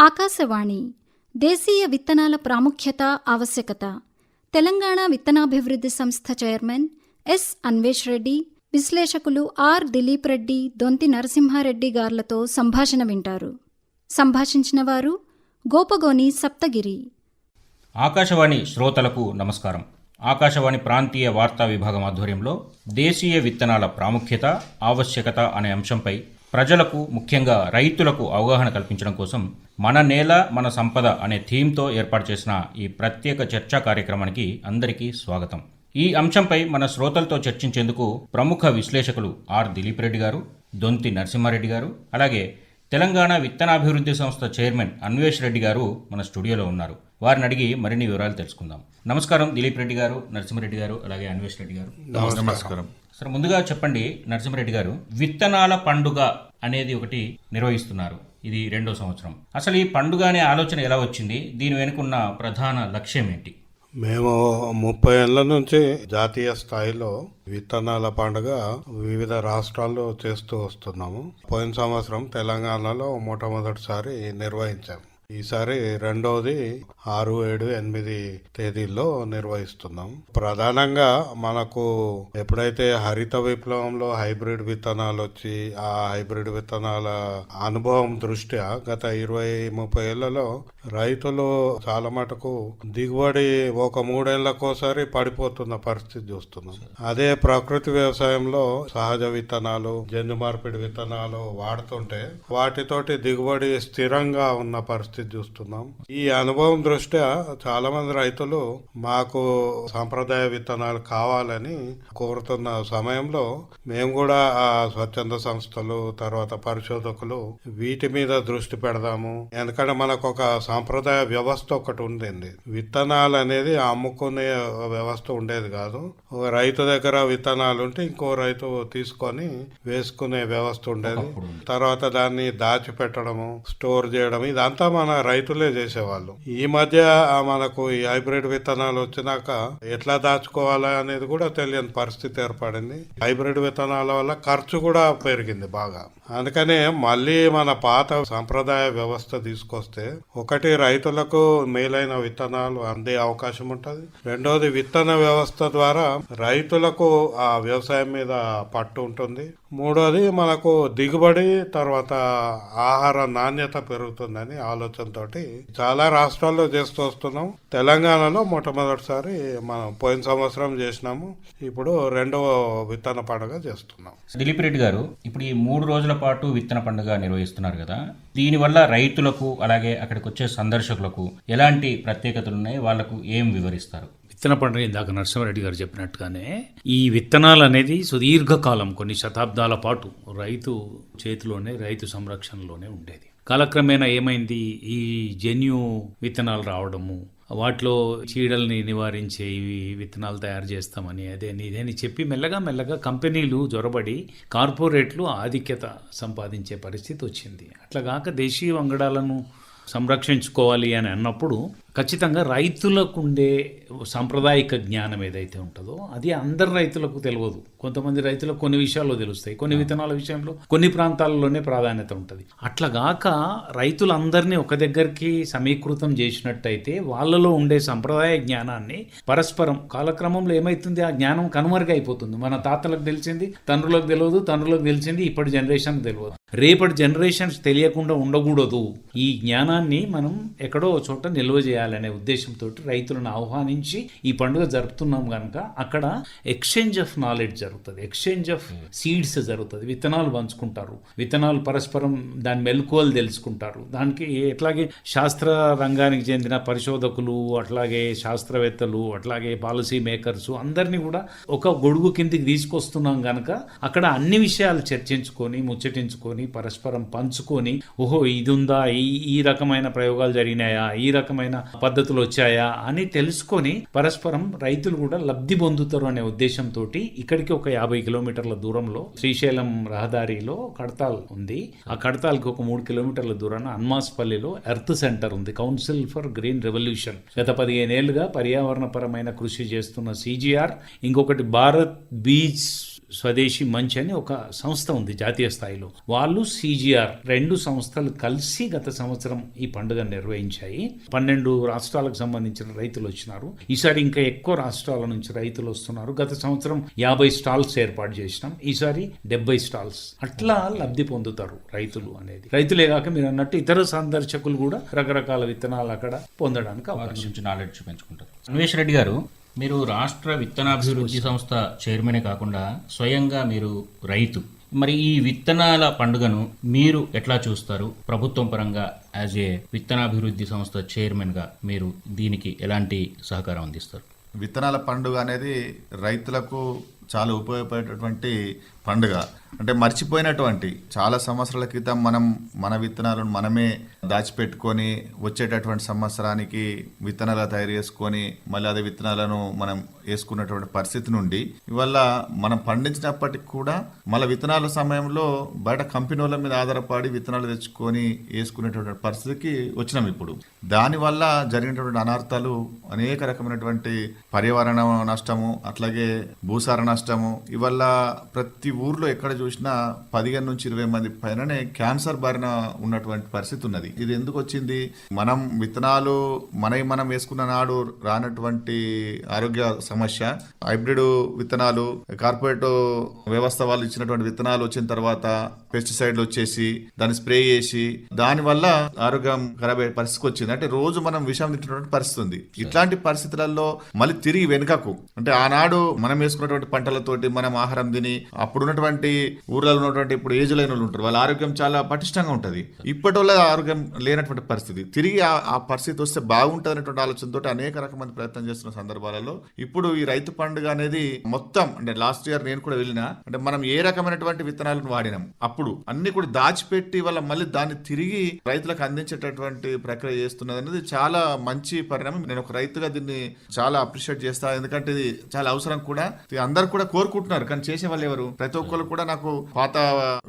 ఆకాశవాణి దేశీయ విత్తనాల ప్రాముఖ్యత ఆవశ్యకత. తెలంగాణ విత్తనాభివృద్ధి సంస్థ చైర్మన్ ఎస్. అన్వేష్ రెడ్డి విశ్లేషకులు ఆర్. దిలీప్ రెడ్డి దొంతి నరసింహారెడ్డి గార్లతో సంభాషణ వింటారు. సంభాషించిన వారు గోపగోని సప్తగిరి. ఆకాశవాణి శ్రోతలకు నమస్కారం. ఆకాశవాణి ప్రాంతీయ వార్తా విభాగం ఆధ్వర్యంలో దేశీయ విత్తనాల ప్రాముఖ్యత ఆవశ్యకత అనే అంశంపై ప్రజలకు ముఖ్యంగా రైతులకు అవగాహన కల్పించడం కోసం మన నేల మన సంపద అనే థీమ్తో ఏర్పాటు చేసిన ఈ ప్రత్యేక చర్చా కార్యక్రమానికి అందరికీ స్వాగతం. ఈ అంశంపై మన శ్రోతలతో చర్చించేందుకు ప్రముఖ విశ్లేషకులు ఆర్ దిలీప్ రెడ్డి గారు దొంతి నరసింహారెడ్డి గారు అలాగే తెలంగాణ విత్తనాభివృద్ధి సంస్థ చైర్మన్ అన్వేష్ రెడ్డి గారు మన స్టూడియోలో ఉన్నారు. వారిని అడిగి మరిన్ని వివరాలు తెలుసుకుందాం. నమస్కారం దిలీప్ రెడ్డి గారు నరసింహారెడ్డి గారు అలాగే అన్వేష్ రెడ్డి గారు. నమస్కారం. సరే ముందుగా చెప్పండి నరసింహారెడ్డి గారు విత్తనాల పండుగ అనేది ఒకటి నిర్వహిస్తున్నారు. ఇది రెండో సంవత్సరం. అసలు ఈ పండుగ అనే ఆలోచన ఎలా వచ్చింది? దీని వెనుకున్న ప్రధాన లక్ష్యం ఏంటి? మేము ముప్పై ఏళ్ళ నుంచి జాతీయ స్థాయిలో విత్తనాల పండుగ వివిధ రాష్ట్రాల్లో చేస్తూ వస్తున్నాము. పోయిన సంవత్సరం తెలంగాణలో మొట్టమొదటిసారి నిర్వహించాము ఈసారి రెండవది ఆరు ఏడు ఎనిమిది తేదీల్లో నిర్వహిస్తున్నాం. ప్రధానంగా మనకు ఎప్పుడైతే హరిత విప్లవంలో హైబ్రిడ్ విత్తనాలు వచ్చి ఆ హైబ్రిడ్ విత్తనాల అనుభవం దృష్ట్యా గత ఇరవై ముప్పై ఏళ్ళలో రైతులు చాలా మటుకు దిగుబడి ఒక మూడేళ్ళకోసారి పడిపోతున్న పరిస్థితి చూస్తున్నాం. అదే ప్రకృతి వ్యవసాయంలో సహజ విత్తనాలు జన్యు మార్పిడి విత్తనాలు వాడుతుంటే వాటితోటి దిగుబడి స్థిరంగా ఉన్న పరిస్థితి చూస్తున్నాం. ఈ అనుభవం దృష్ట్యా చాలా మంది రైతులు మాకు సాంప్రదాయ విత్తనాలు కావాలని కోరుతున్న సమయంలో మేము కూడా ఆ స్వచ్ఛంద సంస్థలు తర్వాత పరిశోధకులు వీటి మీద దృష్టి పెడదాము. ఎందుకంటే మనకు ఒక సాంప్రదాయ వ్యవస్థ ఒకటి ఉండింది విత్తనాలు అనేది అమ్ముకునే వ్యవస్థ ఉండేది కాదు. ఒక రైతు దగ్గర విత్తనాలు ఉంటే ఇంకో రైతు తీసుకొని వేసుకునే వ్యవస్థ ఉండేది. తర్వాత దాన్ని దాచిపెట్టడము స్టోర్ చేయడం ఇదంతా మన రైతులే చేసేవాళ్ళు. ఈ మధ్య మనకు ఈ హైబ్రిడ్ విత్తనాలు వచ్చినాక ఎట్లా దాచుకోవాలా అనేది కూడా తెలియని పరిస్థితి ఏర్పడింది. హైబ్రిడ్ విత్తనాల వల్ల ఖర్చు కూడా పెరిగింది బాగా. అందుకనే మళ్ళీ మన పాత సాంప్రదాయ వ్యవస్థ తీసుకొస్తే ఒకటి రైతులకు మేలైన విత్తనాలు అందే అవకాశం ఉంటుంది. రెండోది విత్తన వ్యవస్థ ద్వారా రైతులకు ఆ వ్యవసాయం మీద పట్టు ఉంటుంది. మూడోది మనకు దిగుబడి తర్వాత ఆహార నాణ్యత పెరుగుతుందని ఆలోచన ఆలోచనతోటి చాలా రాష్ట్రాల్లో చేస్తూ వస్తున్నాం. తెలంగాణలో మొట్టమొదటిసారి మనం పోయిన సంవత్సరం చేసినాము. ఇప్పుడు రెండవ విత్తన పండుగ చేస్తున్నాం. దిలీప్ రెడ్డి గారు ఇప్పుడు ఈ మూడు రోజుల పాటు విత్తన పండుగ నిర్వహిస్తున్నారు కదా. దీనివల్ల రైతులకు అలాగే అక్కడికి వచ్చే సందర్శకులకు ఎలాంటి ప్రత్యేకతలు ఉన్నాయి? వాళ్ళకు ఏం వివరిస్తారు? విత్తన పండుగ ఇందాక నరసింహారెడ్డి గారు చెప్పినట్టుగానే ఈ విత్తనాలు అనేది సుదీర్ఘకాలం కొన్ని శతాబ్దాల పాటు రైతు చేతిలోనే రైతు సంరక్షణలోనే ఉండేది. కాలక్రమేణా ఏమైంది? ఈ జన్యు విత్తనాలు రావడము వాటిలో చీడల్ని నివారించే ఇవి విత్తనాలు తయారు చేస్తామని అదేని ఇదేని చెప్పి మెల్లగా మెల్లగా కంపెనీలు జొరబడి కార్పొరేట్లు ఆధిక్యత సంపాదించే పరిస్థితి వచ్చింది. అట్లా కాక దేశీయ వంగడాలను సంరక్షించుకోవాలి అని అన్నప్పుడు ఖచ్చితంగా రైతులకు ఉండే సాంప్రదాయిక జ్ఞానం ఏదైతే ఉంటుందో అది అందరు రైతులకు తెలియదు. కొంతమంది రైతులకు కొన్ని విషయాల్లో తెలుస్తాయి. కొన్ని విత్తనాల విషయంలో కొన్ని ప్రాంతాలలోనే ప్రాధాన్యత ఉంటుంది. అట్లాగాక రైతులందరినీ ఒక దగ్గరికి సమీకృతం చేసినట్టయితే వాళ్ళలో ఉండే సంప్రదాయ జ్ఞానాన్ని పరస్పరం కాలక్రమంలో ఏమైతుంది? ఆ జ్ఞానం కనుమరుగైపోతుంది. మన తాతలకు తెలిసింది తండ్రులకు తెలియదు తండ్రులకు తెలిసింది ఇప్పటి జనరేషన్ తెలియదు. రేపటి జనరేషన్స్ తెలియకుండా ఉండకూడదు. ఈ జ్ఞానాన్ని మనం ఎక్కడో చోట నిల్వ చేయాలనే ఉద్దేశంతో రైతులను ఆహ్వానించి ఈ పండుగ జరుపుతున్నాం కనుక అక్కడ ఎక్స్చేంజ్ ఆఫ్ నాలెడ్జ్ జరుగుతుంది. ఎక్స్చేంజ్ ఆఫ్ సీడ్స్ జరుగుతుంది. విత్తనాలు పంచుకుంటారు. విత్తనాలు పరస్పరం దాని మెలకువలు తెలుసుకుంటారు. దానికి ఎట్లాగే శాస్త్ర రంగానికి చెందిన పరిశోధకులు అట్లాగే శాస్త్రవేత్తలు అట్లాగే పాలసీ మేకర్స్ అందరినీ కూడా ఒక గొడుగు కిందికి తీసుకొస్తున్నాం కనుక అక్కడ అన్ని విషయాలు చర్చించుకొని ముచ్చటించుకొని పరస్పరం పంచుకొని ఓహో ఇది ఉందా ఈ ఈ రకమైన ప్రయోగాలు జరిగినాయా? ఈ రకమైన పద్ధతులు వచ్చాయా అని తెలుసుకొని పరస్పరం రైతులు కూడా లబ్ధి పొందుతారు అనే ఉద్దేశంతో ఇక్కడికి ఒక యాభై కిలోమీటర్ల దూరంలో శ్రీశైలం రహదారిలో కడతాల్ ఉంది. ఆ కడతాల్కి ఒక మూడు కిలోమీటర్ల దూరాన అన్మాస్పల్లిలో ఎర్త్ సెంటర్ ఉంది. Council for green revolution. గత పదిహేనేళ్ళుగా పర్యావరణపరమైన కృషి చేస్తున్న సిజిఆర్ ఇంకొకటి భారత్ బీచ్ స్వదేశీ మంచి అని ఒక సంస్థ ఉంది జాతీయ స్థాయిలో. వాళ్ళు సిజిఆర్ రెండు సంస్థలు కలిసి గత సంవత్సరం ఈ పండుగ నిర్వహించాయి. పన్నెండు రాష్ట్రాలకు సంబంధించిన రైతులు వచ్చినారు. ఈసారి ఇంకా ఎక్కువ రాష్ట్రాల నుంచి రైతులు వస్తున్నారు. గత సంవత్సరం యాభై స్టాల్స్ ఏర్పాటు చేసినాం. ఈసారి డెబ్బై స్టాల్స్. అట్లా లబ్ధి పొందుతారు రైతులు అనేది. రైతులే కాక మీరు అన్నట్టు ఇతర సందర్శకులు కూడా రకరకాల విత్తనాలు అక్కడ పొందడానికి అవకాశం. నాలెడ్జ్ పెంచుకుంటారు అన్వేష్ రెడ్డి గారు మీరు రాష్ట్ర విత్తనాభివృద్ధి సంస్థ చైర్మనే కాకుండా స్వయంగా మీరు రైతు. మరి ఈ విత్తనాల పండుగను మీరు ఎట్లా చూస్తారు? ప్రభుత్వం పరంగా యాజ్ ఏ విత్తనాభివృద్ధి సంస్థ చైర్మన్గా మీరు దీనికి ఎలాంటి సహకారం అందిస్తారు? విత్తనాల పండుగ అనేది రైతులకు చాలా ఉపయోగపడేటటువంటి పండుగ. అంటే మర్చిపోయినటువంటి చాలా సంవత్సరాల క్రితం మనం మన విత్తనాలను మనమే దాచిపెట్టుకొని వచ్చేటటువంటి సంవత్సరానికి విత్తనాలు తయారు చేసుకొని మళ్ళీ అదే విత్తనాలను మనం వేసుకున్నటువంటి పరిస్థితి నుండి ఇవల్ల మనం పండించినప్పటికి కూడా మళ్ళీ విత్తనాల సమయంలో బయట కంపెనీ వాళ్ళ మీద ఆధారపడి విత్తనాలు తెచ్చుకొని వేసుకునేటువంటి పరిస్థితికి వచ్చినాం ఇప్పుడు. దానివల్ల జరిగినటువంటి అనర్థాలు అనేక రకమైనటువంటి పర్యావరణ నష్టము అట్లాగే భూసార నష్టము ఇవల్ల ప్రతి ఊర్లో ఎక్కడ చూసినా పదిహేను నుంచి ఇరవై మంది పైననే క్యాన్సర్ బారిన ఉన్నటువంటి పరిస్థితి ఉన్నది. ఇది ఎందుకు వచ్చింది? మనం విత్తనాలు మనవి మనం వేసుకున్న నాడు రానటువంటి ఆరోగ్య సమస్య హైబ్రిడ్ విత్తనాలు కార్పొరేట్ వ్యవస్థ వాళ్ళు ఇచ్చినటువంటి విత్తనాలు వచ్చిన తర్వాత పెస్టిసైడ్లు వచ్చేసి దాన్ని స్ప్రే చేసి దాని వల్ల ఆరోగ్యం ఖరాబ్ అయ్యే పరిస్థితికి వచ్చింది. అంటే రోజు మనం విషం తింటున్నటువంటి పరిస్థితి ఉంది. ఇట్లాంటి పరిస్థితులలో మళ్ళీ తిరిగి వెనుకకు అంటే ఆనాడు మనం వేసుకున్నటువంటి పంటలతోటి మనం ఆహారం తిని అప్పుడు ఉన్నటువంటి ఊర్లలో ఉన్నటువంటి ఇప్పుడు ఏజ్ లైన్ వాళ్ళు ఉంటారు. వాళ్ళ ఆరోగ్యం చాలా పటిష్టంగా ఉంటుంది. ఇప్పటి వల్ల ఆరోగ్యం లేనటువంటి పరిస్థితి. తిరిగి ఆ- పరిస్థితి వస్తే బాగుంటుంది అనేటువంటి ఆలోచనతో అనేక రకమైన ప్రయత్నం చేస్తున్న సందర్భాలలో ఇప్పుడు ఈ రైతు పండుగ అనేది మొత్తం అంటే లాస్ట్ ఇయర్ నేను కూడా వెళ్ళిన అంటే మనం ఏ రకమైనటువంటి విత్తనాలను వాడినాం అప్పుడు అన్ని కూడా దాచిపెట్టి వాళ్ళ మళ్ళీ దాన్ని తిరిగి రైతులకు అందించేటటువంటి ప్రక్రియ చేస్తున్నది అనేది చాలా మంచి పరిణామం. నేను ఒక రైతుగా దీన్ని చాలా అప్రిషియేట్ చేస్తాను ఎందుకంటే ఇది చాలా అవసరం కూడా. అందరు కూడా కోరుకుంటున్నారు. కానీ చేసే వాళ్ళు ఎవరు ప్రతి ఒక్కరు కూడా నాకు పాత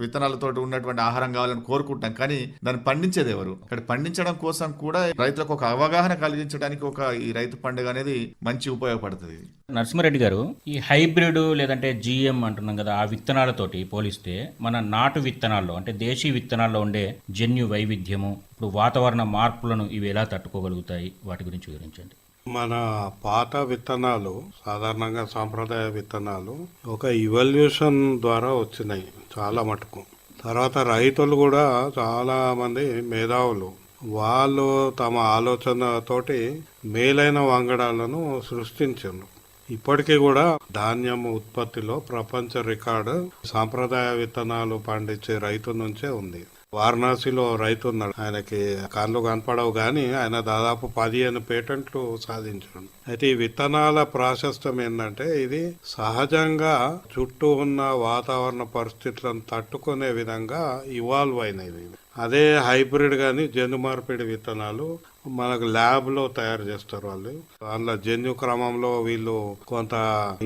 విత్తనాలతో ఉన్నటువంటి ఆహారం కావాలని కోరుకుంటాం. కానీ దాన్ని పండించేది ఎవరు? ఇక్కడ పండించడం కోసం కూడా రైతులకు ఒక అవగాహన కలిగించడానికి ఒక ఈ రైతు పండుగ అనేది మంచి ఉపయోగపడుతుంది. నరసింహారెడ్డి గారు ఈ హైబ్రిడ్ లేదంటే జిఎం అంటున్నాం కదా ఆ విత్తనాలతోటి పోలిస్తే మన నాటు విత్తనాల్లో అంటే దేశీ విత్తనాల్లో ఉండే జన్యు వైవిధ్యము ఇప్పుడు వాతావరణ మార్పులను ఇవి ఎలా తట్టుకోగలుగుతాయి? వాటి గురించి వివరించండి. మన పాత విత్తనాలు సాధారణంగా సాంప్రదాయ విత్తనాలు ఒక ఇవల్యూషన్ ద్వారా వచ్చినాయి చాలా మటుకు. తర్వాత రైతులు కూడా చాలా మంది మేధావులు వాళ్ళు తమ ఆలోచనతోటి మేలైన వంగడాలను సృష్టించారు ఇప్పటికీ కూడా ధాన్యం ఉత్పత్తిలో ప్రపంచ రికార్డు సాంప్రదాయ విత్తనాలు పండించే రైతు నుంచే ఉంది. వారణాసిలో రైతు ఉన్నాడు ఆయనకి కళ్ళు కనపడవు కానీ ఆయన దాదాపు పదిహేను పేటెంట్లు సాధించాడు. అయితే ఈ విత్తనాల ప్రాశస్తం ఏంటంటే ఇది సహజంగా చుట్టూ ఉన్న వాతావరణ పరిస్థితులను తట్టుకునే విధంగా ఇవాల్వ్ అయినవి అదే హైబ్రిడ్ కానీ జన్యు మార్పిడి విత్తనాలు మనకు ల్యాబ్లో తయారు చేస్తారు వాళ్ళు. అందులో జన్యు క్రమంలో వీళ్ళు కొంత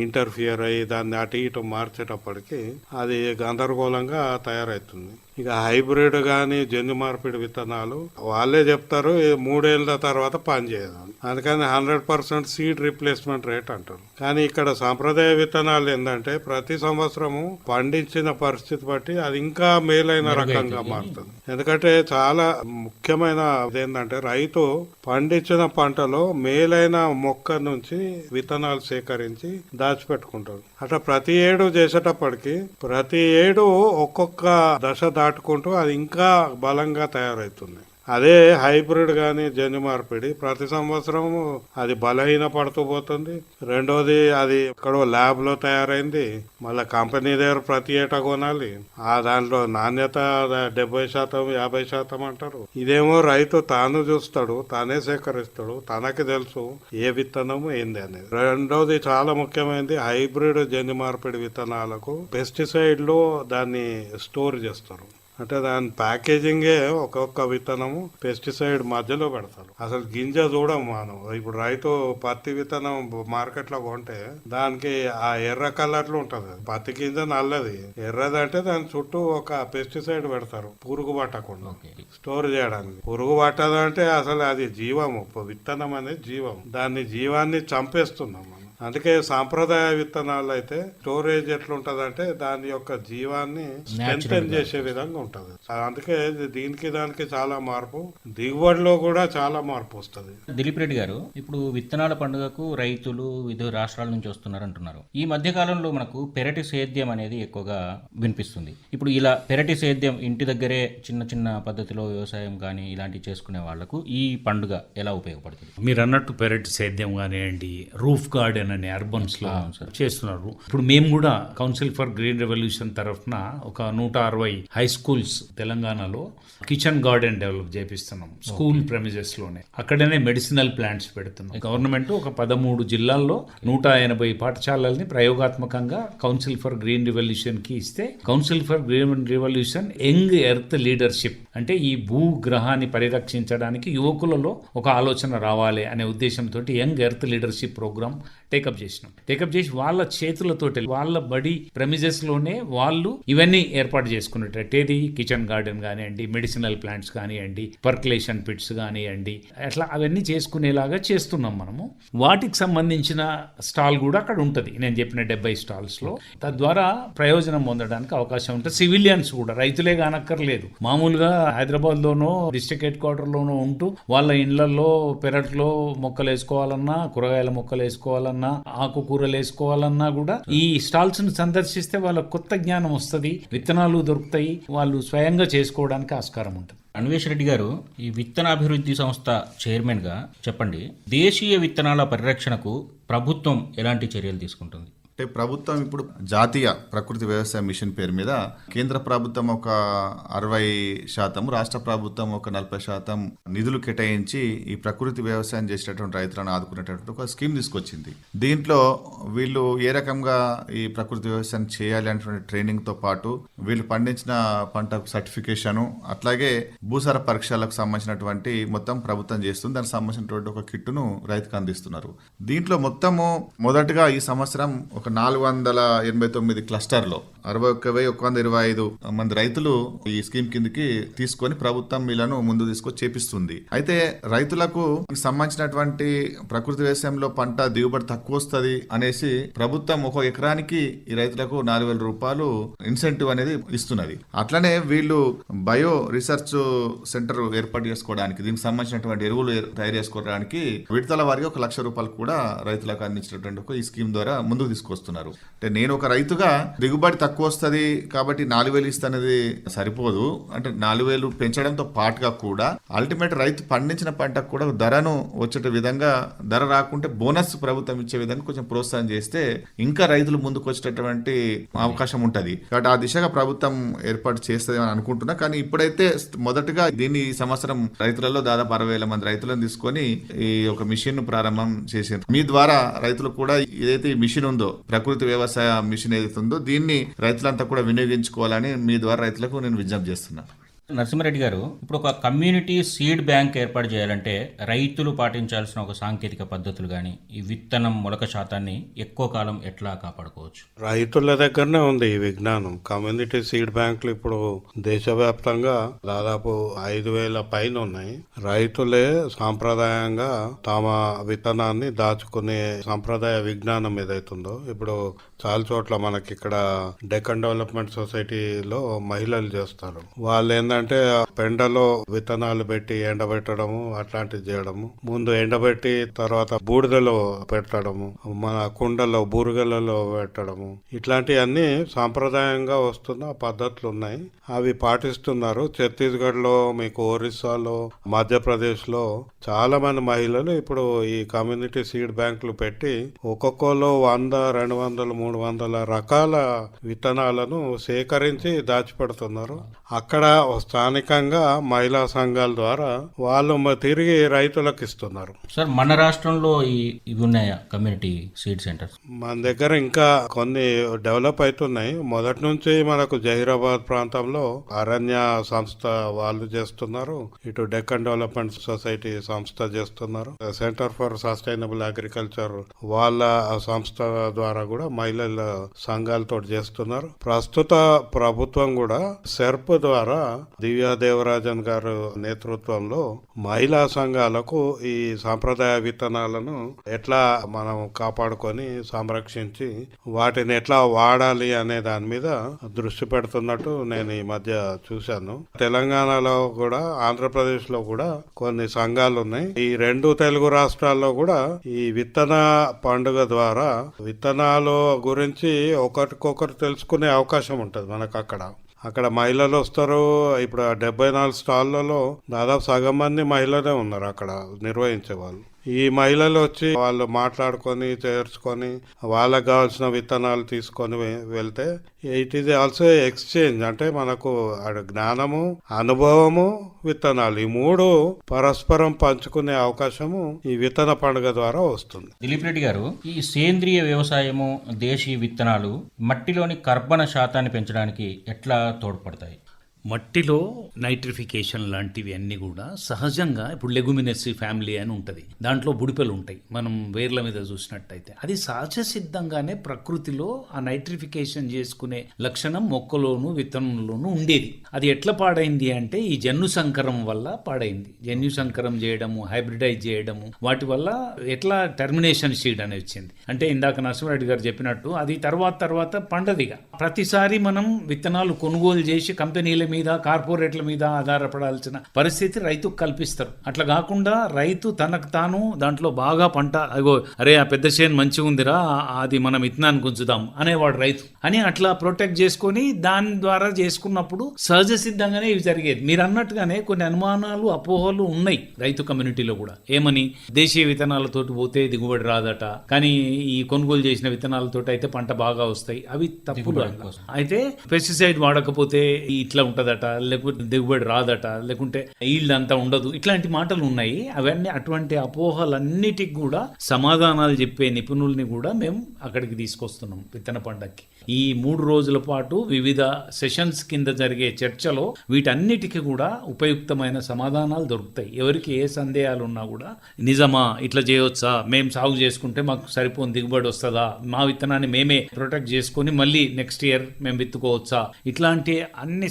ఇంటర్ఫియర్ అయ్యి దాన్ని అటు ఇటు మార్చేటప్పటికి అది గందరగోళంగా తయారవుతుంది. ఇక హైబ్రిడ్ కానీ జన్యు మార్పిడి విత్తనాలు వాళ్ళే చెప్తారు మూడేళ్ళ తర్వాత పని చేయదు అందుకని hundred percent seed replacement rate అంటారు. కానీ ఇక్కడ సాంప్రదాయ విత్తనాలు ఏంటంటే ప్రతి సంవత్సరము పండించిన పరిస్థితి బట్టి అది ఇంకా మేలైన రకంగా మారుతుంది. ఎందుకంటే చాలా ముఖ్యమైన ఏంటంటే రైతు పండించిన పంటలో మేలైన మొక్క నుంచి విత్తనాలు సేకరించి దాచిపెట్టుకుంటాడు. అట్లా ప్రతి ఏడు చేసేటప్పటికి ప్రతి ఏడు ఒక్కొక్క దశ దాటుకుంటూ అది ఇంకా బలంగా తయారవుతుంది. అదే హైబ్రిడ్ కానీ జన్యు మార్పిడి ప్రతి సంవత్సరం అది బలహీన పడుతూ పోతుంది. రెండోది అది ఎక్కడో ల్యాబ్లో తయారైంది. మళ్ళీ కంపెనీ దగ్గర ప్రతి ఏటా కొనాలి. ఆ దాంట్లో నాణ్యత డెబ్బై శాతం యాభై శాతం అంటారు. ఇదేమో రైతు తాను చూస్తాడు తానే సేకరిస్తాడు తనకి తెలుసు ఏ విత్తనము ఏంది అనేది. రెండోది చాలా ముఖ్యమైనది హైబ్రిడ్ జన్యు మార్పిడి విత్తనాలకు పెస్టిసైడ్లు దాన్ని స్టోర్ చేస్తారు. అంటే దాని ప్యాకేజింగే ఒక్కొక్క విత్తనము పెస్టిసైడ్ మధ్యలో పెడతారు. అసలు గింజ చూడం మనం. ఇప్పుడు రైతు పత్తి విత్తనం మార్కెట్లో కొంటే దానికి ఆ ఎర్ర కలర్లు ఉంటది. పత్తి గింజ నల్లది. ఎర్రది అంటే దాని చుట్టూ ఒక పెస్టిసైడ్ పెడతారు. పురుగు పట్టకుండా. స్టోర్ చేయడానికి. పురుగు పట్టదు అంటే అసలు అది జీవము. విత్తనం అనేది జీవం దాన్ని జీవాన్ని చంపేస్తున్నాం మనం. అందుకే సాంప్రదాయ విత్తనాలు అయితే స్టోరేజ్ ఎట్లుంటదంటే దాని యొక్క జీవాన్ని స్ట్రెంథెన్ చేసే విధంగా ఉంటది. అందుకే దీనికి దానికి చాలా మార్పు. దిగుబడిలో కూడా చాలా మార్పు వస్తుంది. దిలీప్ రెడ్డి గారు ఇప్పుడు విత్తనాల పండుగకు రైతులు వివిధ రాష్ట్రాల నుంచి వస్తున్నారు అంటున్నారు ఈ మధ్య కాలంలో మనకు పెరటి సేద్యం అనేది ఎక్కువగా వినిపిస్తుంది. ఇప్పుడు ఇలా పెరటి సేద్యం ఇంటి దగ్గరే చిన్న చిన్న పద్ధతిలో వ్యవసాయం కానీ ఇలాంటివి చేసుకునే వాళ్ళకు ఈ పండుగ ఎలా ఉపయోగపడుతుంది? మీరు అన్నట్టు పెరట్ సేద్యం కానివ్వండి రూఫ్ గార్డెన్ అని అర్బన్స్లో చేస్తున్నారు. ఇప్పుడు మేము కూడా కౌన్సిల్ ఫర్ గ్రీన్ రెవల్యూషన్ తరఫున ఒక నూట అరవై హై స్కూల్స్ తెలంగాణలో కిచెన్ గార్డెన్ డెవలప్ చేపిస్తున్నాం స్కూల్ ప్రెమిజెస్లోనే. అక్కడనే మెడిసినల్ ప్లాంట్స్ పెడుతున్నాం. గవర్నమెంట్ ఒక పదమూడు జిల్లాల్లో నూట ఎనభై పాఠశాలల్ని ప్రయోగాత్మకంగా కౌన్సిల్ ఫర్ గ్రీన్ రెవల్యూషన్కి ఇస్తే council for green revolution young earth leadership అంటే ఈ భూగ్రహాన్ని పరిరక్షించడానికి యువకులలో ఒక ఆలోచన రావాలి అనే ఉద్దేశంతో young earth leadership programme take up చేసినాం. టేకప్ చేసి వాళ్ళ చేతులతోటి వాళ్ళ బడి ప్రమిజెస్లోనే వాళ్ళు ఇవన్నీ ఏర్పాటు చేసుకున్నట్టు. ఏది కిచెన్ గార్డెన్ కానివ్వండి మెడిసినల్ ప్లాంట్స్ కానివ్వండి పర్కులేషన్ పిట్స్ కానివ్వండి అట్లా అవన్నీ చేసుకునేలాగా చేస్తున్నాం మనము. వాటికి సంబంధించిన స్టాల్ కూడా అక్కడ ఉంటుంది. నేను చెప్పిన డెబ్బై స్టాల్స్లో. తద్వారా ప్రయోజనం పొందడానికి అవకాశం ఉంటుంది. సివిలియన్స్ కూడా రైతులే కానక్కర్లేదు. మామూలుగా హైదరాబాద్ లోనో డిస్ట్రిక్ట్ హెడ్ క్వార్టర్ లోనో ఉంటూ వాళ్ళ ఇండ్లలో పెరట్లో మొక్కలు వేసుకోవాలన్నా కూరగాయల మొక్కలు వేసుకోవాలన్నా ఆకుకూరలు వేసుకోవాలన్నా కూడా ఈ స్టాల్స్ను సందర్శిస్తే వాళ్ళ కొత్త జ్ఞానం వస్తుంది. విత్తనాలు దొరుకుతాయి. వాళ్ళు స్వయంగా చేసుకోవడానికి ఆస్కారం ఉంటుంది. అన్వేష్ రెడ్డి గారు ఈ విత్తనాభివృద్ధి సంస్థ చైర్మన్గా చెప్పండి. దేశీయ విత్తనాల పరిరక్షణకు ప్రభుత్వం ఎలాంటి చర్యలు తీసుకుంటుంది? అంటే ప్రభుత్వం ఇప్పుడు జాతీయ ప్రకృతి వ్యవసాయ మిషన్ పేరు మీద కేంద్ర ప్రభుత్వం ఒక అరవై శాతం రాష్ట్ర ప్రభుత్వం ఒక నలభై శాతం నిధులు కేటాయించి ఈ ప్రకృతి వ్యవసాయం చేసేటటువంటి రైతులను ఆదుకునేటటువంటి ఒక స్కీమ్ తీసుకొచ్చింది. దీంట్లో వీళ్ళు ఏ రకంగా ఈ ప్రకృతి వ్యవసాయం చేయాలి అనేటువంటి ట్రైనింగ్తో పాటు వీళ్ళు పండించిన పంట సర్టిఫికేషన్ అట్లాగే భూసార పరీక్షలకు సంబంధించినటువంటి మొత్తం ప్రభుత్వం చేస్తుంది. దానికి సంబంధించినటువంటి ఒక కిట్టును రైతుకు అందిస్తున్నారు. దీంట్లో మొత్తము మొదటగా ఈ సంవత్సరం ఒక నాలుగు వందల ఎనభై తొమ్మిది క్లస్టర్లో. అరవై ఒక్క వెయ్యి ఒక వంద ఇరవై ఐదు మంది రైతులు ఈ స్కీమ్ కిందకి తీసుకొని ప్రభుత్వం వీళ్ళను ముందు తీసుకొచ్చి చేపిస్తుంది. అయితే రైతులకు సంబంధించినటువంటి ప్రకృతి వ్యవసాయంలో పంట దిగుబడి తక్కువ వస్తుంది అనేసి ప్రభుత్వం ఒక ఎకరానికి ఈ రైతులకు నాలుగు వేల రూపాయలు ఇన్సెంటివ్ అనేది ఇస్తున్నది. అట్లనే వీళ్ళు బయో రీసెర్చ్ సెంటర్ ఏర్పాటు చేసుకోవడానికి దీనికి సంబంధించినటువంటి ఎరువులు తయారు చేసుకోవడానికి విడతల వారికి ఒక లక్ష రూపాయలు కూడా రైతులకు అందించినటువంటి ఒక ఈ స్కీమ్ ద్వారా ముందుకు తీసుకొస్తున్నారు. అంటే నేను ఒక రైతుగా దిగుబడి తక్కువ వస్తుంది కాబట్టి నాలుగు వేలు ఇస్తానది సరిపోదు. అంటే నాలుగు వేలు పెంచడంతో పాటుగా కూడా అల్టిమేట్ రైతు పండించిన పంటకు కూడా ధరను వచ్చే విధంగా ధర రాకుంటే బోనస్ ప్రభుత్వం ఇచ్చే విధంగా కొంచెం ప్రోత్సాహం చేస్తే ఇంకా రైతులు ముందుకు వచ్చేటటువంటి అవకాశం ఉంటుంది. కాబట్టి ఆ దిశగా ప్రభుత్వం ఏర్పాటు చేస్తుంది అని అనుకుంటున్నా. కానీ ఇప్పుడైతే మొదటగా దీన్ని ఈ సంవత్సరం రైతులలో దాదాపు అరవై వేల మంది రైతులను తీసుకొని ఈ ఒక మిషన్ ప్రారంభం చేసింది మీ ద్వారా రైతులు కూడా ఏదైతే ఈ మిషన్ ఉందో ప్రకృతి వ్యవసాయ మిషన్ ఏదైతే ఉందో దీన్ని రైతులంతా కూడా వినియోగించుకోవాలని మీ ద్వారా రైతులకు నేను విజ్ఞప్తి చేస్తున్నాను. నరసింహారెడ్డి గారు ఇప్పుడు ఒక కమ్యూనిటీ సీడ్ బ్యాంక్ ఏర్పాటు చేయాలంటే రైతులు పాటించాల్సిన ఒక సాంకేతిక పద్ధతులు కానీ ఈ విత్తనం మొలక శాతాన్ని ఎక్కువ కాలం ఎట్లా కాపాడుకోవచ్చు? రైతుల దగ్గరనే ఉంది ఈ విజ్ఞానం. కమ్యూనిటీ సీడ్ బ్యాంకులు ఇప్పుడు దేశవ్యాప్తంగా దాదాపు ఐదు వేల పైన ఉన్నాయి. రైతులే సాంప్రదాయంగా తమ విత్తనాన్ని దాచుకునే సాంప్రదాయ విజ్ఞానం ఏదైతుందో ఇప్పుడు చాలా చోట్ల మనకి ఇక్కడ డెక్కన్ డెవలప్మెంట్ సొసైటీలో మహిళలు చేస్తారు. వాళ్ళు ఏంటంటే పెండలో విత్తనాలు పెట్టి ఎండబెట్టడము అట్లాంటివి చేయడము. ముందు ఎండబెట్టి తర్వాత బూడిదలో పెట్టడము మన కుండలో బూరుగలలో పెట్టడము. ఇట్లాంటివన్నీ సాంప్రదాయంగా వస్తున్న పద్ధతులు ఉన్నాయి అవి పాటిస్తున్నారు. ఛత్తీస్గఢ్లో మీకు ఒరిస్సాలో మధ్యప్రదేశ్లో చాలా మంది మహిళలు ఇప్పుడు ఈ కమ్యూనిటీ సీడ్ బ్యాంకులు పెట్టి ఒక్కొక్కలో వంద రెండు వందలు మూడు వందల రకాల విత్తనాలను సేకరించి దాచిపెడుతున్నారు. అక్కడ స్థానికంగా మహిళా సంఘాల ద్వారా వాళ్ళు తిరిగి రైతులకు ఇస్తున్నారు సార్ మన రాష్ట్రంలో ఈ ఇవి ఉన్నాయా కమ్యూనిటీ సీడ్ సెంటర్స్? మన దగ్గర ఇంకా కొన్ని డెవలప్ అవుతున్నాయి మొదటి నుంచి మనకు జహీరాబాద్ ప్రాంతంలో అరణ్య సంస్థ వాళ్ళు చేస్తున్నారు. ఇటు డెక్కన్ డెవలప్మెంట్ సొసైటీ సంస్థ చేస్తున్నారు. సెంటర్ ఫర్ సస్టైనబుల్ అగ్రికల్చర్ వాళ్ళ సంస్థ ద్వారా కూడా మహిళల సంఘాలతో చేస్తున్నారు. ప్రస్తుత ప్రభుత్వం కూడా సెర్ప్ ద్వారా దివ్యా దేవరాజన్ గారు నేతృత్వంలో మహిళా సంఘాలకు ఈ సాంప్రదాయ విత్తనాలను ఎట్లా మనం కాపాడుకొని సంరక్షించి వాటిని ఎట్లా వాడాలి అనే దాని మీద దృష్టి పెడుతున్నట్టు నేను ఈ మధ్య చూశాను. తెలంగాణలో కూడా ఆంధ్రప్రదేశ్లో కూడా కొన్ని సంఘాలు ఉన్నాయి. ఈ రెండు తెలుగు రాష్ట్రాల్లో కూడా ఈ విత్తన పండుగ ద్వారా విత్తనాలు గురించి ఒకరికొకరు తెలుసుకునే అవకాశం ఉంటుంది మనకు అక్కడ. అక్కడ మహిళలు వస్తారు. ఇప్పుడు డెబ్బై నాలుగు స్టాళ్ళలో దాదాపు సగం మంది మహిళలే ఉన్నారు అక్కడ నిర్వహించే వాళ్ళు. ఈ మహిళలు వచ్చి వాళ్ళు మాట్లాడుకొని చేర్చుకొని వాళ్ళకి కావాల్సిన విత్తనాలు తీసుకొని వెళ్తే ఇట్ ఈజ్ ఆల్సో ఎక్స్చేంజ్ అంటే మనకు ఆడ జ్ఞానము అనుభవము విత్తనాలు. ఈ మూడు పరస్పరం పంచుకునే అవకాశము ఈ విత్తన పండుగ ద్వారా వస్తుంది. దిలీప్ రెడ్డి గారు ఈ సేంద్రియ వ్యవసాయము దేశీయ విత్తనాలు మట్టిలోని కర్బన శాతాన్ని పెంచడానికి ఎట్లా తోడ్పడతాయి? మట్టిలో నైట్రిఫికేషన్ లాంటివి అన్నీ కూడా సహజంగా ఇప్పుడు లెగుమినెసీ ఫ్యామిలీ అని ఉంటుంది. దాంట్లో బుడిపెలు ఉంటాయి. మనం వేర్ల మీద చూసినట్టయితే. అది సహజ సిద్ధంగానే ప్రకృతిలో ఆ నైట్రిఫికేషన్ చేసుకునే లక్షణం మొక్కలోను విత్తనంలోనూ ఉండేది. అది ఎట్లా పాడైంది అంటే ఈ జన్యు సంకరం వల్ల పాడైంది. జన్యు సంకరం చేయడము హైబ్రిడైజ్ చేయడము వాటి వల్ల ఎట్లా టర్మినేషన్ సీడ్ అని వచ్చింది. అంటే ఇందాక నరసింహారెడ్డి గారు చెప్పినట్టు అది తర్వాత తర్వాత పండదిగా. ప్రతిసారి మనం విత్తనాలు కొనుగోలు చేసి కంపెనీల మీద కార్పొరేట్ల మీద ఆధారపడాల్సిన పరిస్థితి రైతుకు కల్పిస్తారు. అట్లా కాకుండా రైతు తనకు తాను దాంట్లో బాగా పంట అగో అరే ఆ పెద్ద చేను మంచిగా ఉందిరా అది మనం విత్తనానికి ఉంచుదాం అనేవాడు రైతు. అని అట్లా ప్రొటెక్ట్ చేసుకొని దాని ద్వారా చేసుకున్నప్పుడు సహజ సిద్ధంగానే ఇవి జరిగేది. మీరు అన్నట్టుగానే కొన్ని అనుమానాలు అపోహలు ఉన్నాయి రైతు కమ్యూనిటీలో కూడా. ఏమని? దేశీయ విత్తనాలతోటి పోతే దిగుబడి రాదట. కానీ ఈ కొనుగోలు చేసిన విత్తనాలతోటి అయితే పంట బాగా వస్తాయి. అవి తప్పులు అయితే పెస్టిసైడ్ వాడకపోతే ఇట్లా ఉంటదట లేకపోతే దిగుబడి రాదట లేకుంటే ఈల్డ్ అంతా ఉండదు. ఇట్లాంటి మాటలు ఉన్నాయి. అవన్నీ అటువంటి అపోహలన్నిటికి కూడా సమాధానాలు చెప్పే నిపుణుల్ని కూడా మేము అక్కడికి తీసుకొస్తున్నాం విత్తన పండక్కి. ఈ మూడు రోజుల పాటు వివిధ సెషన్స్ కింద జరిగే చర్చలో వీటన్నిటికీ కూడా ఉపయుక్తమైన సమాధానాలు దొరుకుతాయి. ఎవరికి ఏ సందేహాలు ఉన్నా కూడా నిజమా? ఇట్లా చేయవచ్చా మేము సాగు చేసుకుంటే మాకు సరిపోని దిగుబడి వస్తుందా? మా విత్తనాన్ని మేమే ప్రొటెక్ట్ చేసుకొని మళ్ళీ నెక్స్ట్ ఇయర్ మేము విత్తుకోవచ్చా? ఇట్లాంటి అన్ని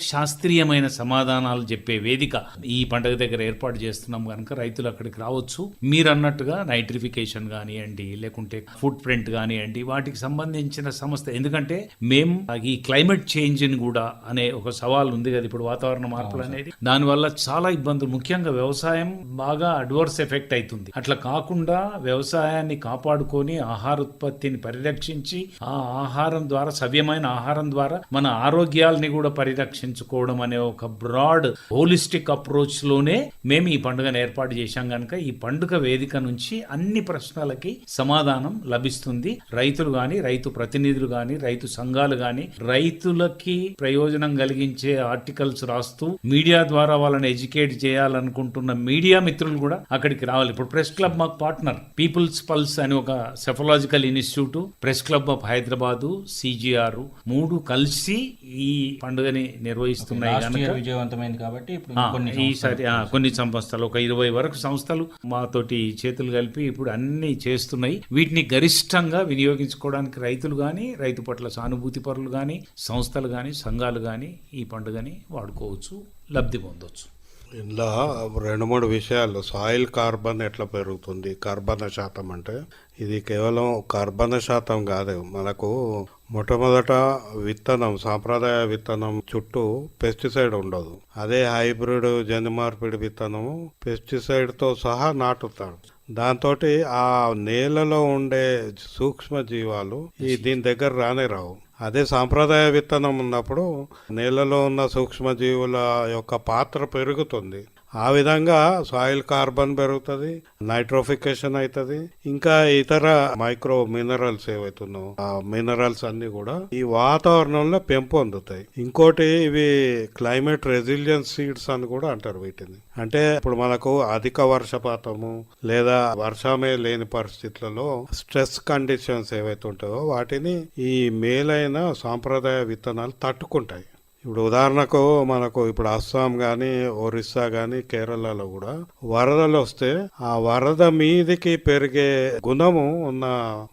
శాస్త్రీయమైన సమాధానాలు చెప్పే వేదిక ఈ పండుగ దగ్గర ఏర్పాటు చేస్తున్నాం కనుక రైతులు అక్కడికి రావచ్చు. మీరు అన్నట్టుగా నైట్రిఫికేషన్ కానివ్వండి లేకుంటే ఫుడ్ ప్రింట్ కానివ్వండి వాటికి సంబంధించిన సంస్థ. ఎందుకంటే మేము ఈ క్లైమేట్ చేంజ్ని కూడా అనే ఒక సవాల్ ఉంది కదా ఇప్పుడు వాతావరణ మార్పులు అనేది. దానివల్ల చాలా ఇబ్బందులు. ముఖ్యంగా వ్యవసాయం బాగా అడ్వర్స్ ఎఫెక్ట్ అవుతుంది అట్లా కాకుండా వ్యవసాయాన్ని కాపాడుకొని ఆహార ఉత్పత్తిని పరిరక్షించి ఆ ఆహారం ద్వారా సవ్యమైన ఆహారం ద్వారా మన ఆరోగ్యాల్ని కూడా పరిరక్షించుకోవడం అనే ఒక బ్రాడ్ హోలిస్టిక్ అప్రోచ్లోనే మేము ఈ పండుగను ఏర్పాటు చేశాం కనుక ఈ పండుగ వేదిక నుంచి అన్ని ప్రశ్నలకి సమాధానం లభిస్తుంది. రైతులు గాని రైతు ప్రతినిధులు గాని రైతు సంఘాలు గాని రైతులకి ప్రయోజనం కలిగించే ఆర్టికల్స్ రాస్తూ మీడియా ద్వారా వాళ్ళని ఎడ్యుకేట్ చేయాలనుకుంటున్న మీడియా మిత్రులు కూడా అక్కడికి రావాలి. ఇప్పుడు ప్రెస్ క్లబ్ మాకు పార్ట్నర్ పీపుల్స్ పల్స్ అని ఒక psephological institute press club of Hyderabad CGR మూడు కలిసి ఈ పండుగని నిర్వహిస్తున్నాయి కనుక విజయవంతమైంది కాబట్టి ఇప్పుడు ఈసారి కొన్ని సంస్థలు ఒక ఇరవై వరకు సంస్థలు మాతోటి చేతులు కలిపి ఇప్పుడు అన్ని చేస్తున్నాయి. వీటిని గరిష్టంగా వినియోగించుకోవడానికి రైతులు కానీ రైతు పట్ల సానుభూతి పరులు కానీ సంస్థలు కానీ సంఘాలు కానీ ఈ పండుగని వాడుకోవచ్చు లబ్ధి పొందొచ్చు. ఇందులో రెండు మూడు విషయాలు. సాయిల్ కార్బన్ ఎట్లా పెరుగుతుంది? కర్బన శాతం అంటే ఇది కేవలం కర్బన శాతం కాదు. మనకు మొట్టమొదట విత్తనం సాంప్రదాయ విత్తనం చుట్టూ పెస్టిసైడ్ ఉండదు. అదే హైబ్రిడ్ జన్యుమార్పిడి విత్తనము పెస్టిసైడ్తో సహా నాటుతాడు దాంతో ఆ నేలలో ఉండే సూక్ష్మ జీవాలు ఈ దీని దగ్గర రానే రావు. అదే సాంప్రదాయ విత్తనం ఉన్నప్పుడు నేలలో ఉన్న సూక్ష్మజీవుల యొక్క పాత్ర పెరుగుతుంది. ఆ విధంగా సాయిల్ కార్బన్ పెరుగుతుంది నైట్రోఫికేషన్ అవుతుంది ఇంకా ఇతర మైక్రో మినరల్స్ ఏవైతున్నాయో ఆ మినరల్స్ అన్ని కూడా ఈ వాతావరణంలో పెంపొందుతాయి ఇంకోటి ఇవి క్లైమేట్ రెసిలియన్స్ సీడ్స్ అని కూడా అంటారు వీటిని. అంటే ఇప్పుడు మనకు అధిక వర్షపాతము లేదా వర్షమే లేని పరిస్థితులలో స్ట్రెస్ కండిషన్స్ ఏవైతే ఉంటాయో వాటిని ఈ మేలైన సాంప్రదాయ విత్తనాలు తట్టుకుంటాయి. ఇప్పుడు ఉదాహరణకు మనకు ఇప్పుడు అస్సాం కానీ ఒరిస్సా కానీ కేరళలో కూడా వరదలు వస్తే ఆ వరద మీదికి పెరిగే గుణము ఉన్న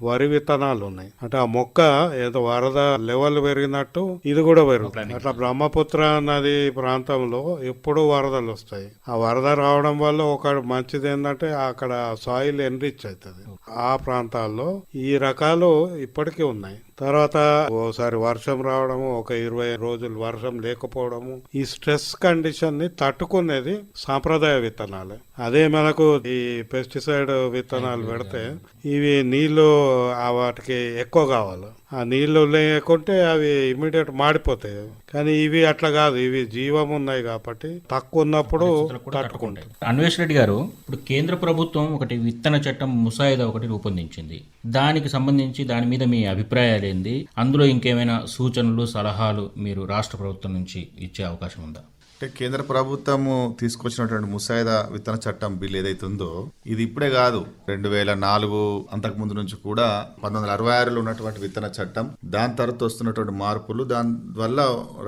వరి విత్తనాలు ఉన్నాయి. అంటే ఆ మొక్క ఏదో వరద లెవెల్ పెరిగినట్టు ఇది కూడా పెరుగుతుంది. అట్లా బ్రహ్మపుత్ర నది ప్రాంతంలో ఎప్పుడు వరదలు వస్తాయి. ఆ వరద రావడం వల్ల ఒక మంచిది ఏంటంటే అక్కడ సాయిల్ ఎన్రిచ్ అవుతుంది. ఆ ప్రాంతాల్లో ఈ రకాలు ఇప్పటికీ ఉన్నాయి. తర్వాత ఓసారి వర్షం రావడము ఒక ఇరవై రోజులు వర్షం లేకపోవడము ఈ స్ట్రెస్ కండిషన్ని తట్టుకునేది సాంప్రదాయ విత్తనాలే. అదే మనకు ఈ పెస్టిసైడ్ విత్తనాలు పెడితే ఇవి నీళ్ళు ఆ వాటికి ఎక్కువ కావాలి. ఆ నీళ్ళు లేకుంటే అవి ఇమీడియట్ మాడిపోతాయి. కానీ ఇవి అట్లా కాదు. ఇవి జీవం ఉన్నాయి కాబట్టి తక్కువ ఉన్నప్పుడు తట్టుకుంటాయి. అన్వేష్ రెడ్డి గారు ఇప్పుడు కేంద్ర ప్రభుత్వం ఒకటి విత్తన చట్టం ముసాయిదా ఒకటి రూపొందించింది. దానికి సంబంధించి దాని మీద మీ అభిప్రాయాలు ఏంది? అందులో ఇంకేమైనా సూచనలు సలహాలు మీరు రాష్ట్ర ప్రభుత్వం నుంచి ఇచ్చే అవకాశం ఉందా? అంటే కేంద్ర ప్రభుత్వము తీసుకొచ్చినటువంటి ముసాయిదా విత్తన చట్టం బిల్ ఏదైతే ఉందో ఇది ఇప్పుడే కాదు. రెండు వేల నాలుగు అంతకు ముందు నుంచి కూడా పంతొమ్మిది వందల అరవై ఆరులో ఉన్నటువంటి విత్తన చట్టం దాని తర్వాత వస్తున్నటువంటి మార్పులు దాని వల్ల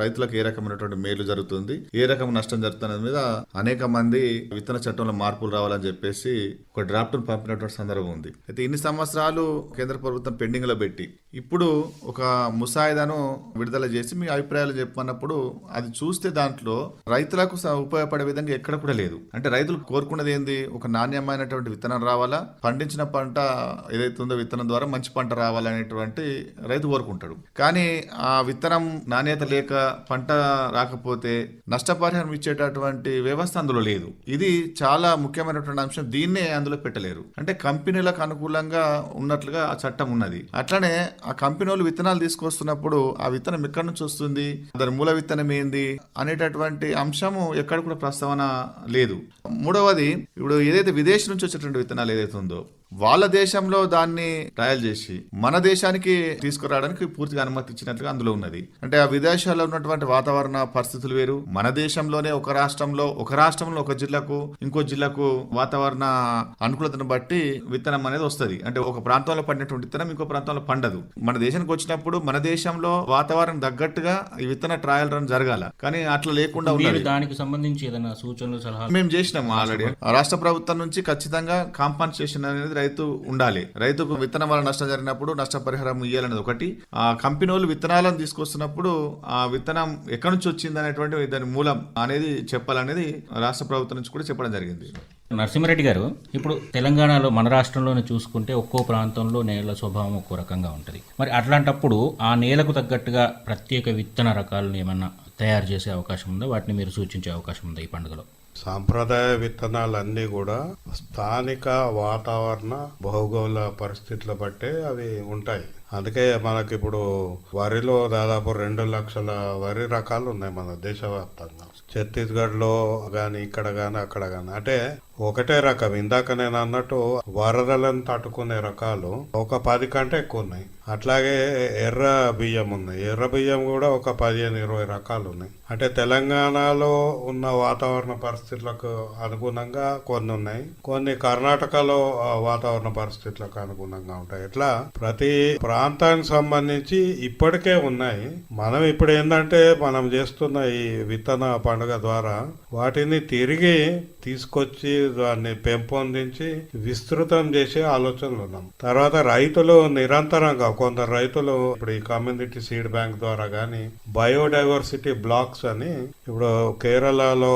రైతులకు ఏ రకమైనటువంటి మేలు జరుగుతుంది ఏ రకం నష్టం జరుగుతుంది మీద అనేక మంది విత్తన చట్టంలో మార్పులు రావాలని చెప్పేసి ఒక డ్రాఫ్ట్ పంపినటువంటి సందర్భం ఉంది. అయితే ఇన్ని సంవత్సరాలు కేంద్ర ప్రభుత్వం పెండింగ్లో పెట్టి ఇప్పుడు ఒక ముసాయిదాను విడుదల చేసి మీ అభిప్రాయాలు చెప్పన్నప్పుడు అది చూస్తే దాంట్లో రైతులకు ఉపయోగపడే విధంగా ఎక్కడ కూడా లేదు. అంటే రైతులు కోరుకున్నది ఏంది? ఒక నాణ్యమైనటువంటి విత్తనం రావాలా? పండించిన పంట ఏదైతే ఉందో విత్తనం ద్వారా మంచి పంట రావాలనేటువంటి రైతు కోరుకుంటాడు. కానీ ఆ విత్తనం నాణ్యత లేక పంట రాకపోతే నష్టపరిహారం ఇచ్చేటటువంటి వ్యవస్థ అందులో లేదు. ఇది చాలా ముఖ్యమైనటువంటి అంశం. దీన్నే అందులో పెట్టలేరు. అంటే కంపెనీలకు అనుకూలంగా ఉన్నట్లుగా ఆ చట్టం ఉన్నది. అట్లనే ఆ కంపెనీ వాళ్ళు విత్తనాలు తీసుకొస్తున్నప్పుడు ఆ విత్తనం ఎక్కడి నుంచి వస్తుంది? దాని మూల విత్తనం ఏంది? అనేటటువంటి అంశము ఎక్కడ కూడా ప్రస్తావన లేదు. మూడవది ఇప్పుడు ఏదైతే విదేశీ నుంచి వచ్చేటువంటి విత్తనాలు ఏదైతే ఉందో వాళ్ళ దేశంలో దాన్ని ట్రయల్ చేసి మన దేశానికి తీసుకురావడానికి పూర్తిగా అనుమతి ఇచ్చినట్లుగా అందులో ఉన్నది. అంటే ఆ విదేశాల్లో ఉన్నటువంటి వాతావరణ పరిస్థితులు వేరు. మన దేశంలోనే ఒక రాష్ట్రంలో ఒక రాష్ట్రంలో ఒక జిల్లాకు ఇంకో జిల్లాకు వాతావరణ అనుకూలతను బట్టి విత్తనం అనేది వస్తది. అంటే ఒక ప్రాంతంలో పడినటువంటి విత్తనం ఇంకో ప్రాంతంలో పండదు. మన దేశానికి వచ్చినప్పుడు మన దేశంలో వాతావరణం తగ్గట్టుగా ఈ విత్తన ట్రయల్ రన్ జరగాల. కానీ అట్లా లేకుండా దానికి సంబంధించి ఏదైనా సూచనలు సలహాలు? మేము చేసినాం ఆల్రెడీ రాష్ట్ర ప్రభుత్వం నుంచి ఖచ్చితంగా కాంపన్సేషన్ అనేది రైతు ఉండాలి. రైతుకు విత్తనం వల్ల నష్టం జరిగినప్పుడు నష్టపరిహారం ఇవ్వాలనేది ఒకటి. ఆ కంపెనీ వాళ్ళు విత్తనాలను తీసుకొస్తున్నప్పుడు ఆ విత్తనం ఎక్కడి నుంచి వచ్చింది అనేటువంటి దాని మూలం అనేది చెప్పాలనేది రాష్ట్ర ప్రభుత్వం నుంచి కూడా చెప్పడం జరిగింది. నరసింహారెడ్డి గారు ఇప్పుడు తెలంగాణలో మన రాష్ట్రంలోనే చూసుకుంటే ఒక్కో ప్రాంతంలో నేల స్వభావం ఒక్కో రకంగా ఉంటుంది. మరి అట్లాంటప్పుడు ఆ నేలకు తగ్గట్టుగా ప్రత్యేక విత్తన రకాలను ఏమన్నా తయారు చేసే అవకాశం ఉందా? వాటిని మీరు సూచించే అవకాశం ఉందా ఈ పండుగలో? సాంప్రదాయ విత్తనాలన్నీ కూడా స్థానిక వాతావరణ భౌగోళ పరిస్థితుల బట్టే అవి ఉంటాయి. అందుకే మనకి ఇప్పుడు వరిలో దాదాపు రెండు లక్షల వరి రకాలు ఉన్నాయి మన దేశవ్యాప్తంగా. ఛత్తీస్గఢ్లో కానీ ఇక్కడ కానీ అక్కడ కానీ అంటే ఒకటే రకం. ఇందాక నేను అన్నట్టు వరదలను తట్టుకునే రకాలు ఒక పది కంటే ఎక్కువ ఉన్నాయి. అట్లాగే ఎర్ర బియ్యం ఉంది. ఎర్ర బియ్యం కూడా ఒక పదిహేను ఇరవై రకాలు ఉన్నాయి. అంటే తెలంగాణలో ఉన్న వాతావరణ పరిస్థితులకు అనుగుణంగా కొన్ని ఉన్నాయి. కొన్ని కర్ణాటకలో వాతావరణ పరిస్థితులకు అనుగుణంగా ఉంటాయి. ఇట్లా ప్రతి ప్రాంతానికి సంబంధించి ఇప్పటికే ఉన్నాయి. మనం ఇప్పుడు ఏంటంటే మనం చేస్తున్న ఈ విత్తన పండుగ ద్వారా వాటిని తిరిగి తీసుకొచ్చి దాన్ని పెంపొందించి విస్తృతం చేసే ఆలోచనలు ఉన్నాం. తర్వాత రైతులు నిరంతరంగా కొందరు రైతులు ఇప్పుడు ఈ కమ్యూనిటీ సీడ్ బ్యాంక్ ద్వారా కానీ బయోడైవర్సిటీ బ్లాక్స్ అని ఇప్పుడు కేరళలో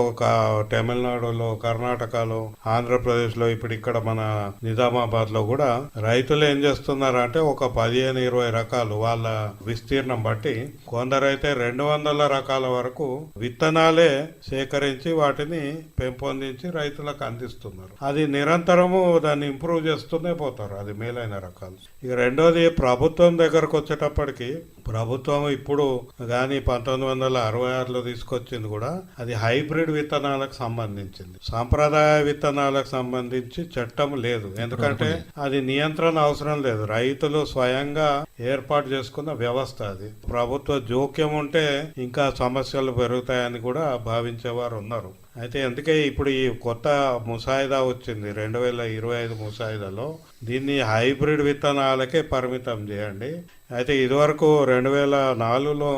తమిళనాడులో కర్ణాటకలో ఆంధ్రప్రదేశ్లో ఇప్పుడు ఇక్కడ మన నిజామాబాద్లో కూడా రైతులు ఏం చేస్తున్నారు అంటే ఒక పదిహేను ఇరవై రకాలు వాళ్ళ విస్తీర్ణం బట్టి కొందరైతే రెండు వందల రకాల వరకు విత్తనాలే సేకరించి వాటిని పెంపొందించి రైతులకు అందిస్తున్నారు. అది నిరంతరము దాన్ని ఇంప్రూవ్ చేస్తూనే పోతారు. అది మేలైన రకాలు. ఇక రెండోది ప్రభుత్వం దగ్గరకు వచ్చేటప్పటికి ప్రభుత్వం ఇప్పుడు కానీ పంతొమ్మిది వందల అరవై ఆరులో తీసుకొచ్చింది కూడా అది హైబ్రిడ్ విత్తనాలకు సంబంధించింది. సాంప్రదాయ విత్తనాలకు సంబంధించి చట్టం లేదు. ఎందుకంటే అది నియంత్రణ అవసరం లేదు. రైతులు స్వయంగా ఏర్పాటు చేసుకున్న వ్యవస్థ అది. ప్రభుత్వ జోక్యం ఉంటే ఇంకా సమస్యలు పెరుగుతాయని కూడా భావించేవారు ఉన్నారు. అయితే అందుకే ఇప్పుడు ఈ కొత్త ముసాయిదా వచ్చింది. రెండు వేల ఇరవై ఐదు ముసాయిదాలో దీన్ని హైబ్రిడ్ విత్తనాలకే పరిమితం చేయండి. అయితే ఇదివరకు రెండు వేల నాలుగులో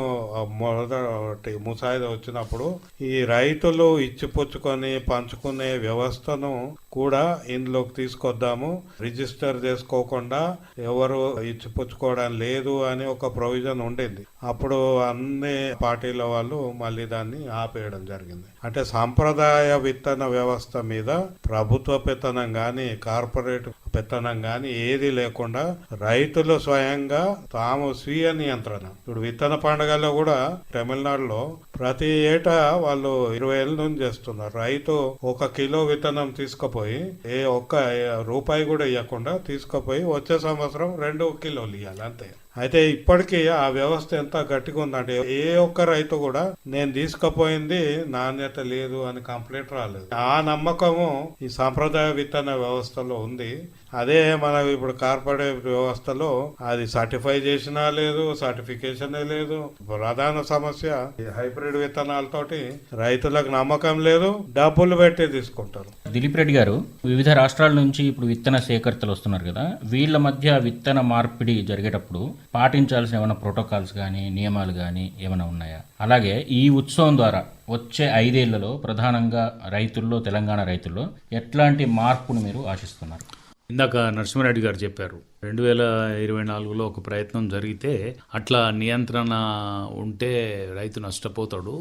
మొదటి ముసాయిదా వచ్చినప్పుడు ఈ రైతులు ఇచ్చిపుచ్చుకొని పంచుకునే వ్యవస్థను కూడా ఇందులోకి తీసుకొద్దాము. రిజిస్టర్ చేసుకోకుండా ఎవరు ఇచ్చిపుచ్చుకోవడం లేదు అని ఒక ప్రొవిజన్ ఉండింది. అప్పుడు అన్ని పార్టీల వాళ్ళు మళ్ళీ దాన్ని ఆపేయడం జరిగింది. అంటే సాంప్రదాయ విత్తన వ్యవస్థ మీద ప్రభుత్వ పెత్తనం కానీ కార్పొరేట్ పెత్తనం కానీ ఏది లేకుండా రైతులు స్వయంగా తాము స్వీయ నియంత్రణ ఇప్పుడు విత్తన పండుగలో కూడా తమిళనాడులో ప్రతి ఏటా వాళ్ళు ఇరవై ఏళ్ళ నుంచి చేస్తున్నారు. రైతు ఒక కిలో విత్తనం తీసుకుపోయి ఏ ఒక్క రూపాయి కూడా ఇవ్వకుండా తీసుకుపోయి వచ్చే సంవత్సరం రెండు కిలోలు ఇవ్వాలి అంతే. అయితే ఇప్పటికీ ఆ వ్యవస్థ ఎంత గట్టిగా ఉందంటే ఏ ఒక్క రైతు కూడా నేను తీసుకుపోయింది నాణ్యత లేదు అని కంప్లైంట్ రాలేదు. ఆ నమ్మకము ఈ సాంప్రదాయ విత్తన వ్యవస్థలో ఉంది. అదే మన ఇప్పుడు కార్పొరేట్ వ్యవస్థలో అది సర్టిఫై చేసినా లేదు సర్టిఫికేషన్ లేదు. ప్రధాన సమస్య హైబ్రిడ్ విత్తనాలతోటి రైతులకు నమ్మకం లేదు డబ్బులు పెట్టి తీసుకుంటారు. దిలీప్ రెడ్డి గారు వివిధ రాష్ట్రాల నుంచి ఇప్పుడు విత్తన సేకర్తలు వస్తున్నారు కదా. వీళ్ళ మధ్య విత్తన మార్పిడి జరిగేటప్పుడు పాటించాల్సిన ఏమైనా ప్రోటోకాల్స్ కానీ నియమాలు కానీ ఏమైనా ఉన్నాయా? అలాగే ఈ ఉత్సవం ద్వారా వచ్చే ఐదేళ్ళలో ప్రధానంగా రైతుల్లో తెలంగాణ రైతుల్లో ఎట్లాంటి మార్పును మీరు ఆశిస్తున్నారు? ఇందాక నరసింహారెడ్డి గారు చెప్పారు రెండు వేల ఇరవై నాలుగులో ఒక ప్రయత్నం జరిగితే అట్లా నియంత్రణ ఉంటే రైతు నష్టపోతాడు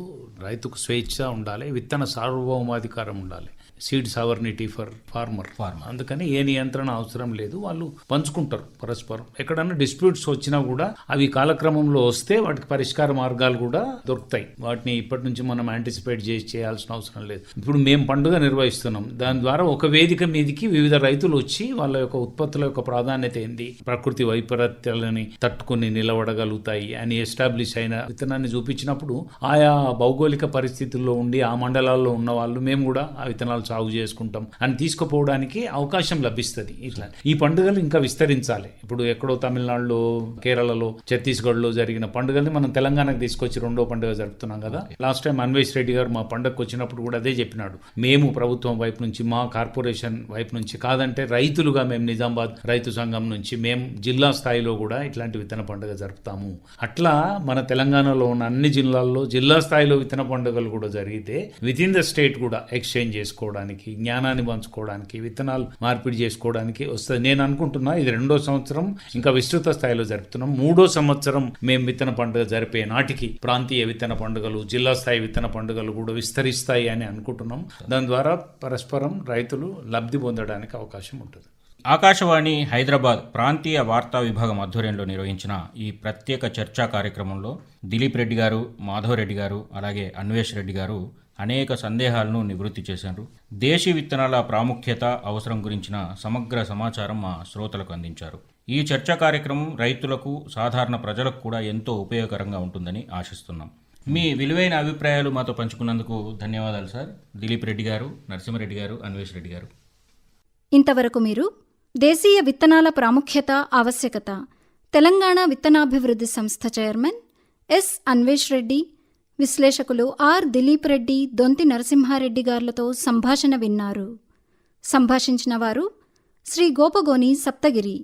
రైతుకు స్వేచ్ఛ ఉండాలి విత్తన సార్వభౌమాధికారం ఉండాలి. Seed sovereignty for farmer farmer అందుకని ఏ నియంత్రణ అవసరం లేదు. వాళ్ళు పంచుకుంటారు పరస్పరం. ఎక్కడన్నా డిస్ప్యూట్స్ వచ్చినా కూడా అవి కాలక్రమంలో వస్తే వాటికి పరిష్కార మార్గాలు కూడా దొరుకుతాయి. వాటిని ఇప్పటి నుంచి మనం యాంటిసిపేట్ చేసి చేయాల్సిన అవసరం లేదు. ఇప్పుడు మేము పండుగ నిర్వహిస్తున్నాం. దాని ద్వారా ఒక వేదిక మీదకి వివిధ రైతులు వచ్చి వాళ్ళ యొక్క ఉత్పత్తుల యొక్క ప్రాధాన్యత ఏంది ప్రకృతి వైపరీత్యాలని తట్టుకుని నిలబడగలుగుతాయి అని ఎస్టాబ్లిష్ అయిన విత్తనాన్ని చూపించినప్పుడు ఆయా భౌగోళిక పరిస్థితుల్లో ఉండి ఆ మండలాల్లో ఉన్న వాళ్ళు మేము కూడా ఆ విత్తనాలు సాగు చేసుకుంటాం అని తీసుకుపోవడానికి అవకాశం లభిస్తుంది. ఇట్లా. ఈ పండుగలు ఇంకా విస్తరించాలి. ఇప్పుడు ఎక్కడో తమిళనాడులో కేరళలో ఛత్తీస్గఢ్లో జరిగిన పండుగల్ని మనం తెలంగాణకు తీసుకొచ్చి రెండో పండుగ జరుపుతున్నాం కదా. లాస్ట్ టైం అన్వేష్ రెడ్డి గారు మా పండుగకు వచ్చినప్పుడు కూడా అదే చెప్పినాడు. మేము ప్రభుత్వం వైపు నుంచి మా కార్పొరేషన్ వైపు నుంచి కాదంటే రైతులుగా మేము నిజామాబాద్ రైతు సంఘం నుంచి మేము జిల్లా స్థాయిలో కూడా ఇట్లాంటి విత్తన పండుగ జరుపుతాము. అట్లా మన తెలంగాణలో ఉన్న అన్ని జిల్లాల్లో జిల్లా స్థాయిలో విత్తన పండుగలు కూడా జరిగితే విత్ ఇన్ ద స్టేట్ కూడా ఎక్స్చేంజ్ పంచుకోవడానికి జ్ఞానాన్ని పంచుకోవడానికి విత్తనాలు మార్పిడి చేసుకోవడానికి వస్తుంది. నేను అనుకుంటున్నా ఇది రెండో సంవత్సరం ఇంకా విస్తృత స్థాయిలో జరుపుతున్నాం. మూడో సంవత్సరం మేము విత్తన పండుగ జరిపే నాటికి ప్రాంతీయ విత్తన పండుగలు జిల్లా స్థాయి విత్తన పండుగలు కూడా విస్తరిస్తాయి అని అనుకుంటున్నాం. దాని ద్వారా పరస్పరం రైతులు లబ్ధి పొందడానికి అవకాశం ఉంటుంది. ఆకాశవాణి హైదరాబాద్ ప్రాంతీయ వార్తా విభాగం ఆధ్వర్యంలో నిర్వహించిన ఈ ప్రత్యేక చర్చా కార్యక్రమంలో దిలీప్ రెడ్డి గారు మాధవరెడ్డి గారు అలాగే అన్వేష్ రెడ్డి గారు అనేక సందేహాలను నివృత్తి చేశారు. దేశీ విత్తనాల ప్రాముఖ్యత అవసరం గురించిన సమగ్ర సమాచారం మా శ్రోతలకు అందించారు. ఈ చర్చా కార్యక్రమం రైతులకు సాధారణ ప్రజలకు కూడా ఎంతో ఉపయోగకరంగా ఉంటుందని ఆశిస్తున్నాం. మీ విలువైన అభిప్రాయాలు మాతో పంచుకున్నందుకు ధన్యవాదాలు సార్. దిలీప్ రెడ్డి గారు నరసింహరెడ్డి గారు అన్వేష్ రెడ్డి గారు. ఇంతవరకు మీరు దేశీయ విత్తనాల ప్రాముఖ్యత ఆవశ్యకత తెలంగాణ విత్తనాభివృద్ధి సంస్థ చైర్మన్ ఎస్ అన్వేష్ రెడ్డి విశ్లేషకులు ఆర్ దిలీప్ రెడ్డి దొంతి నరసింహారెడ్డి గార్లతో సంభాషణ విన్నారు. సంభాషించిన వారు శ్రీ గోపగోని సప్తగిరి.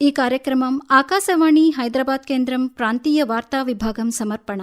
ఈ కార్యక్రమం ఆకాశవాణి హైదరాబాద్ కేంద్రం ప్రాంతీయ వార్తా విభాగం సమర్పణ.